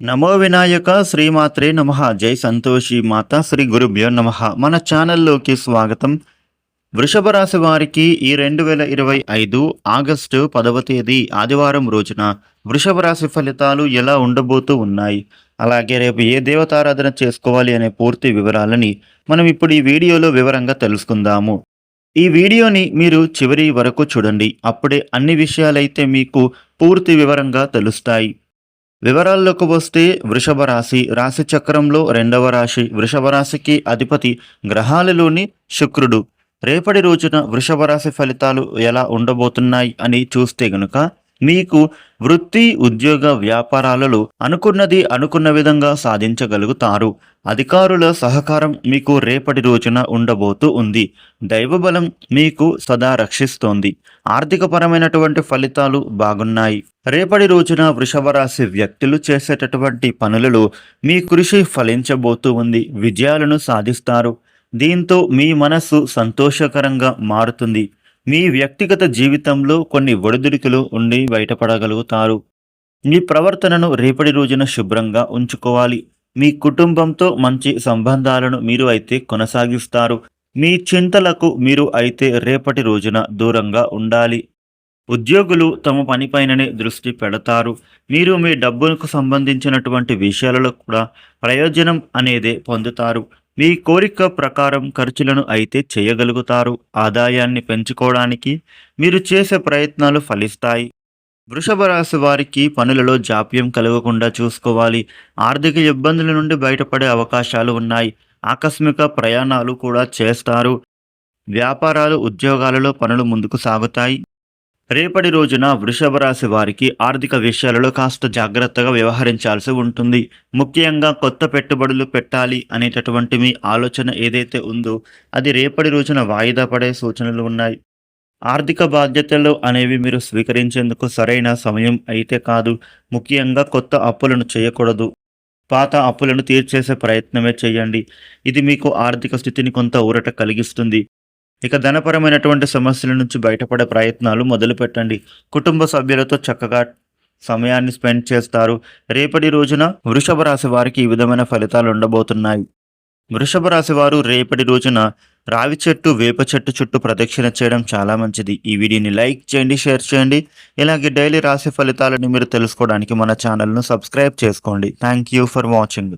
నమో వినాయక శ్రీమాత్రే నమ జై సంతోషి మాత శ్రీ గురుభ్యో నమ. మన ఛానల్లోకి స్వాగతం. వృషభ రాశి వారికి ఈ రెండు వేల ఇరవై ఐదు ఆగస్టు పదవ తేదీ ఆదివారం రోజున వృషభ రాశి ఫలితాలు ఎలా ఉండబోతూ ఉన్నాయి? అలాగే రేపు ఏ దేవతారాధన చేసుకోవాలి అనే పూర్తి వివరాలని మనం ఇప్పుడు ఈ వీడియోలో వివరంగా తెలుసుకుందాము. ఈ వీడియోని మీరు చివరి వరకు చూడండి. అప్పుడే అన్ని విషయాలైతే మీకు పూర్తి వివరంగా తెలుస్తాయి. వివరాల్లోకి వస్తే వృషభ రాశి రాశి చక్రంలో రెండవ రాశి వృషభ రాశికి అధిపతి గ్రహాలలోని శుక్రుడు. రేపటి రోజున వృషభ రాశి ఫలితాలు ఎలా ఉండబోతున్నాయి అని చూస్తే గనుక మీకు వృత్తి ఉద్యోగ వ్యాపారాలలో అనుకున్నది అనుకున్న విధంగా సాధించగలుగుతారు. అధికారుల సహకారం మీకు రేపటి రోజున ఉండబోతూ ఉంది. దైవబలం మీకు సదా రక్షిస్తోంది. ఆర్థికపరమైనటువంటి ఫలితాలు బాగున్నాయి. రేపటి రోజున వృషభ రాశి వ్యక్తులు చేసేటటువంటి పనులలో మీ కృషి ఫలించబోతూ ఉంది. విజయాలను సాధిస్తారు. దీంతో మీ మనస్సు సంతోషకరంగా మారుతుంది. మీ వ్యక్తిగత జీవితంలో కొన్ని ఒడిదుడుకులు ఉండి బయటపడగలుగుతారు. మీ ప్రవర్తనను రేపటి రోజున శుభ్రంగా ఉంచుకోవాలి. మీ కుటుంబంతో మంచి సంబంధాలను మీరు అయితే కొనసాగిస్తారు. మీ చింతలకు మీరు అయితే రేపటి రోజున దూరంగా ఉండాలి. ఉద్యోగులు తమ పనిపైననే దృష్టి పెడతారు. మీరు మీ డబ్బులకు సంబంధించినటువంటి విషయాలలో కూడా ప్రయోజనం అనేదే పొందుతారు. మీ కోరిక ప్రకారం ఖర్చులను అయితే చేయగలుగుతారు. ఆదాయాన్ని పెంచుకోవడానికి మీరు చేసే ప్రయత్నాలు ఫలిస్తాయి. వృషభ రాశి వారికి పనులలో జాప్యం కలగకుండా చూసుకోవాలి. ఆర్థిక ఇబ్బందుల నుండి బయటపడే అవకాశాలు ఉన్నాయి. ఆకస్మిక ప్రయాణాలు కూడా చేస్తారు. వ్యాపారాలు ఉద్యోగాలలో పనులు ముందుకు సాగుతాయి. రేపటి రోజున వృషభ రాశి వారికి ఆర్థిక విషయాలలో కాస్త జాగ్రత్తగా వ్యవహరించాల్సి ఉంటుంది. ముఖ్యంగా కొత్త పెట్టుబడులు పెట్టాలి అనేటటువంటి మీ ఆలోచన ఏదైతే ఉందో అది రేపటి రోజున వాయిదా పడే సూచనలు ఉన్నాయి. ఆర్థిక బాధ్యతలు అనేవి మీరు స్వీకరించేందుకు సరైన సమయం అయితే కాదు. ముఖ్యంగా కొత్త అప్పులను చేయకూడదు. పాత అప్పులను తీర్చేసే ప్రయత్నమే చేయండి. ఇది మీకు ఆర్థిక స్థితిని కొంత ఊరట కలిగిస్తుంది. ఇక ధనపరమైనటువంటి సమస్యల నుంచి బయటపడే ప్రయత్నాలు మొదలుపెట్టండి కుటుంబ సభ్యులతో చక్కగా సమయాన్ని స్పెండ్ చేస్తారు. రేపటి రోజున వృషభ రాశి వారికి ఈ విధమైన ఫలితాలు ఉండబోతున్నాయి. వృషభ రాశి వారు రేపటి రోజున రావి చెట్టు వేప చెట్టు చుట్టూ ప్రదక్షిణ చేయడం చాలా మంచిది. ఈ వీడియోని లైక్ చేయండి షేర్ చేయండి. ఇలాగే డైలీ రాశి ఫలితాలను మీరు తెలుసుకోవడానికి మన ఛానల్ను సబ్స్క్రైబ్ చేసుకోండి. Thank you for watching.